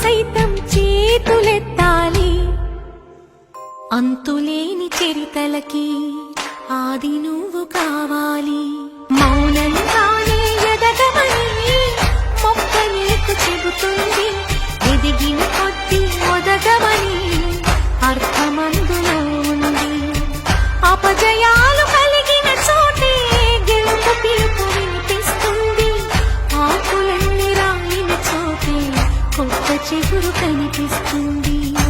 సైతం చేతులెత్తాలి. అంతులేని చరితలకి ఆది నువ్వు కావాలి. మౌనంగానే ఎదగమని మొక్క నీకు చెబుతుంది. ఎదిగిన కొద్ది ఒదగమని అర్థమందులో ఉంది. అపజయా చిగురు కనిపిస్తుంది.